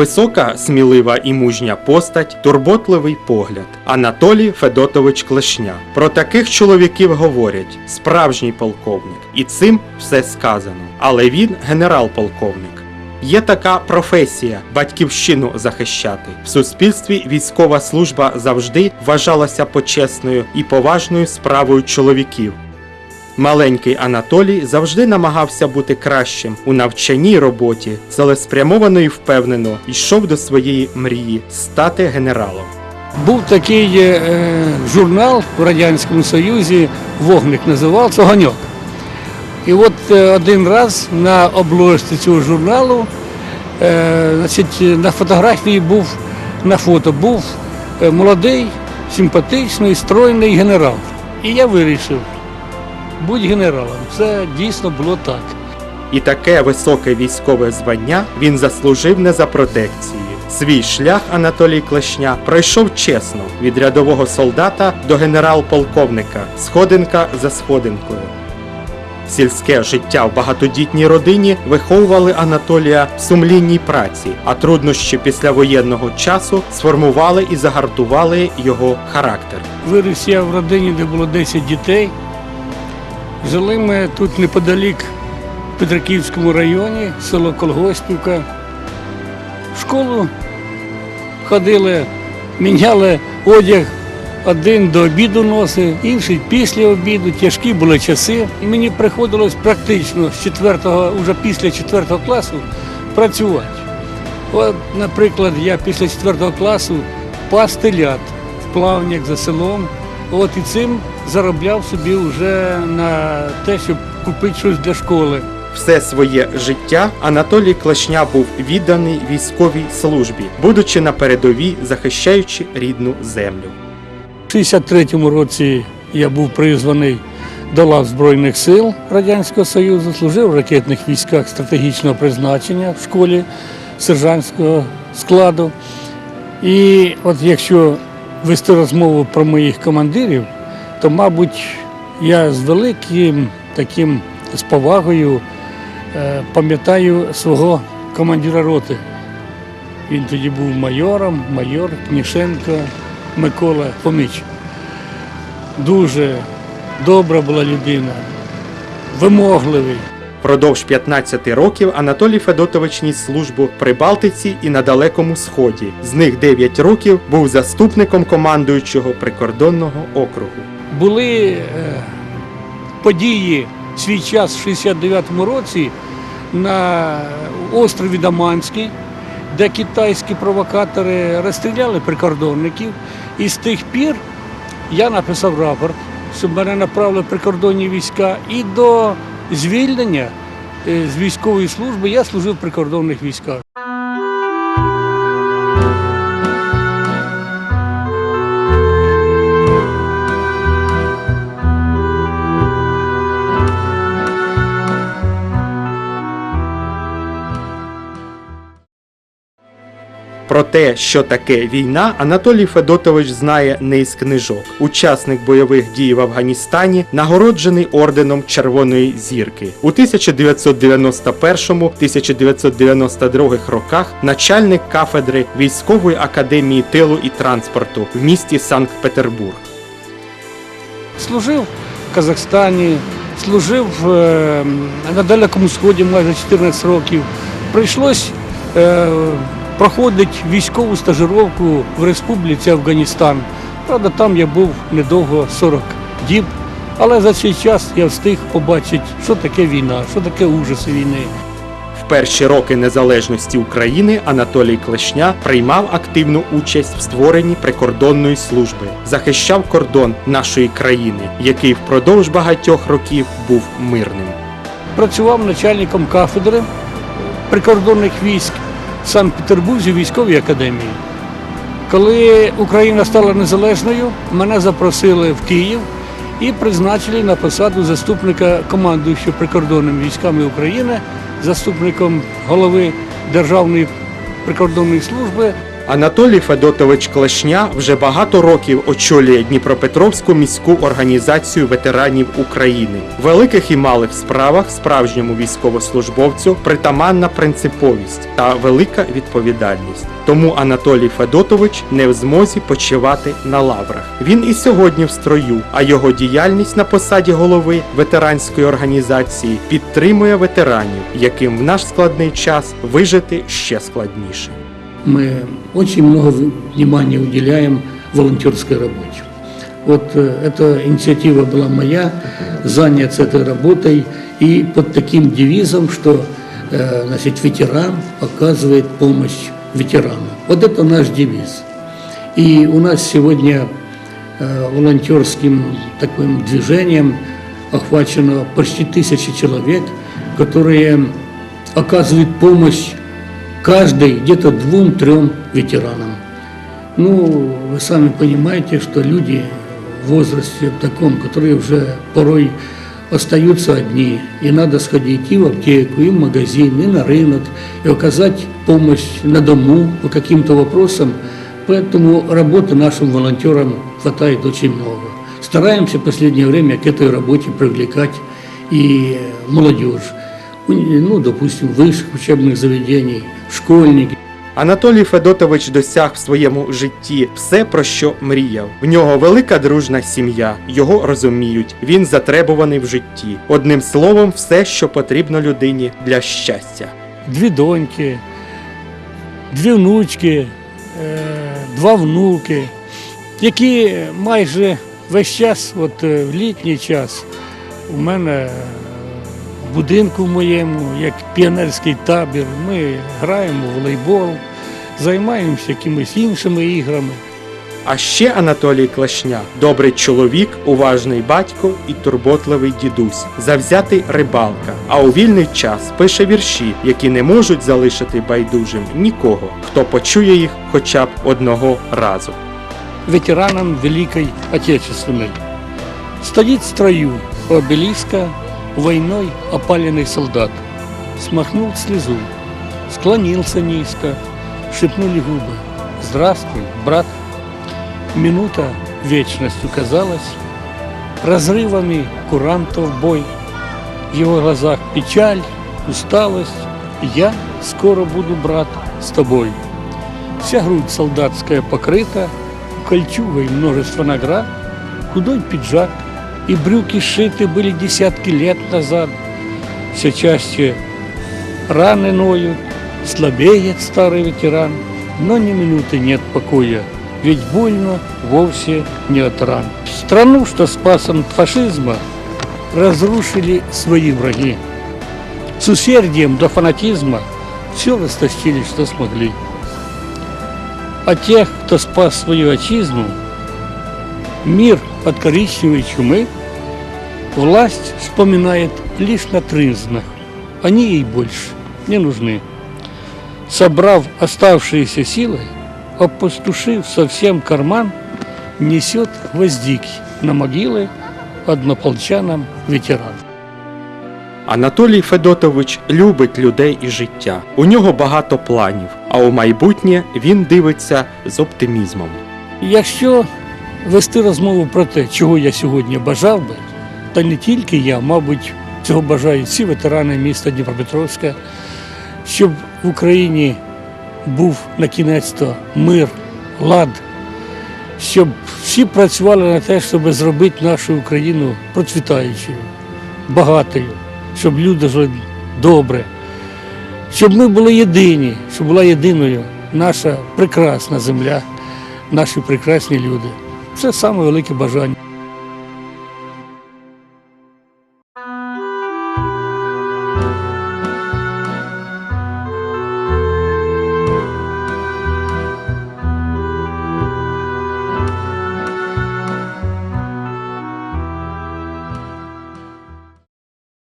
Висока, смілива і мужня постать, турботливий погляд. Анатолій Федотович Клешня. Про таких чоловіків говорять справжній полковник, і цим все сказано. Але він генерал-полковник. Є така професія батьківщину захищати. В суспільстві військова служба завжди вважалася почесною і поважною справою чоловіків. Маленький Анатолій завжди намагався бути кращим у навчаній роботі, цілеспрямовано і впевнено йшов до своєї мрії стати генералом. Був такий е, журнал у Радянському Союзі, вогник називався Огоньок. І от е, один раз на обложці цього журналу, е, значить, на фотографії був на фото був е, молодий, симпатичний, стройний генерал. І я вирішив, будь генералом. Це дійсно було так. І таке високе військове звання він заслужив не за протекцією. Свій шлях Анатолій Клешня пройшов чесно від рядового солдата до генерал-полковника, сходинка за сходинкою. Сільське життя в багатодітній родині виховували Анатолія в сумлінній праці, а труднощі післявоєнного часу сформували і загартували його характер. Виріс я в родині, де було 10 дітей. Жили ми тут неподалік в Петриківському районі, село Колгоспівка. В школу ходили, міняли одяг. Один до обіду носив, інший після обіду. Тяжкі були часи. Мені приходилось практично з 4, вже після 4 класу працювати. От, наприклад, я після 4 класу пас телят в плавнях за селом. От і цим заробляв собі вже на те, щоб купити щось для школи. Все своє життя Анатолій Клешня був відданий військовій службі, будучи на передовій, захищаючи рідну землю. У 63-му році я був призваний до лав Збройних сил Радянського Союзу, служив в ракетних військах стратегічного призначення в школі сержантського складу. І от якщо вести розмову про моїх командирів, то, мабуть, я з великим таким з повагою е, пам'ятаю свого командира роти. Він тоді був майором, майор Кнішенко Микола Фомич. Дуже добра була людина, вимогливий. Продовж 15 років Анатолій Федотович ніс службу при Балтиці і на Далекому Сході. З них 9 років був заступником командуючого прикордонного округу. Були е, події в свій час в 69-му році на острові Даманський, де китайські провокатори розстріляли прикордонників. І з тих пір я написав рапорт, щоб мене направили прикордонні війська. І до звільнення е, з військової служби я служив в прикордонних військах. Те, що таке війна, Анатолій Федотович знає не із книжок. Учасник бойових дій в Афганістані, нагороджений орденом Червоної зірки. У 1991-1992 роках начальник кафедри військової академії тилу і транспорту в місті Санкт-Петербург. Служив в Казахстані, служив е, на Далекому Сході майже 14 років. Прийшлось е, проходити військову стажировку в Республіці Афганістан. Правда, там я був недовго 40 діб, але за цей час я встиг побачити, що таке війна, що таке ужаси війни. В перші роки незалежності України Анатолій Клешня приймав активну участь в створенні прикордонної служби, захищав кордон нашої країни, який впродовж багатьох років був мирним. Працював начальником кафедри прикордонних військ Санкт-Петербурзі військовій академії. Коли Україна стала незалежною, мене запросили в Київ і призначили на посаду заступника командуючого прикордонними військами України, заступником голови Державної прикордонної служби. Анатолій Федотович Клешня вже багато років очолює Дніпропетровську міську організацію ветеранів України. В великих і малих справах справжньому військовослужбовцю притаманна принциповість та велика відповідальність. Тому Анатолій Федотович не в змозі почивати на лаврах. Він і сьогодні в строю, а його діяльність на посаді голови ветеранської організації підтримує ветеранів, яким в наш складний час вижити ще складніше. Мы очень много внимания уделяем волонтерской работе. Вот э, эта инициатива была моя, заняться этой работой и под таким девизом, что э, значит, ветеран оказывает помощь ветерану. Вот это наш девиз. И у нас сегодня э, волонтерским таким движением охвачено почти тысячи человек, которые оказывают помощь каждый где-то двум-трем ветеранам. Ну, вы сами понимаете, что люди в возрасте таком, которые уже порой остаются одни, и надо сходить и в аптеку, и в магазин, и на рынок, и оказать помощь на дому по каким-то вопросам. Поэтому работы нашим волонтерам хватает очень много. Стараемся в последнее время к этой работе привлекать и молодежь. Уни- Ну, допустим, высших учебных заведений, школьники. Анатолій Федотович досяг в своєму житті все, про що мріяв. В нього велика дружна сім'я, його розуміють, він затребуваний в житті. Одним словом, все, що потрібно людині для щастя. дві доньки, дві внучки, е, два внуки, які майже весь час, от е, в літній час, у мене будинку моєму, як піонерський табір, ми граємо в волейбол, займаємося якимись іншими іграми. А ще Анатолій Клашня добрий чоловік, уважний батько і турботливий дідусь, завзятий рибалка. А у вільний час пише вірші, які не можуть залишити байдужим нікого, хто почує їх хоча б одного разу. ветеранам Великой Отечественной. Стоит в строю у обелиска войной опаленный солдат. Смахнул слезу, склонился низко, шепнули губы. Здравствуй, брат. Минута вечностью казалась, разрывами курантов бой. В его глазах печаль, усталость. Я скоро буду, брат, с тобой. Вся грудь солдатская покрыта кольчугой множество наград, худой пиджак и брюки сшиты были десятки лет назад. Все чаще раны ноют, слабеет старый ветеран, но ни минуты нет покоя, ведь больно вовсе не от ран. Страну, что спас от фашизма, разрушили свои враги. С усердием до фанатизма все растащили, что смогли. А тех, кто спас свою отчизну, мир от коричневой чумы, власть вспоминает лишь на трынзнах. Они ей больше не нужны. Собрав оставшиеся силы, опустошив совсем карман, несет гвоздики на могилы однополчанам ветеранам. Анатолій Федотович любить людей і життя. У нього багато планів, а у майбутнє він дивиться з оптимізмом. Якщо вести розмову про те, чого я сьогодні бажав би, та не тільки я, мабуть, цього бажають всі ветерани міста Дніпропетровська, щоб в Україні був на кінець-то мир, лад, щоб всі працювали на те, щоб зробити нашу Україну процвітаючою, багатою, щоб люди жили добре, щоб ми були єдині, щоб була єдиною наша прекрасна земля, наші прекрасні люди. Це саме велике бажання.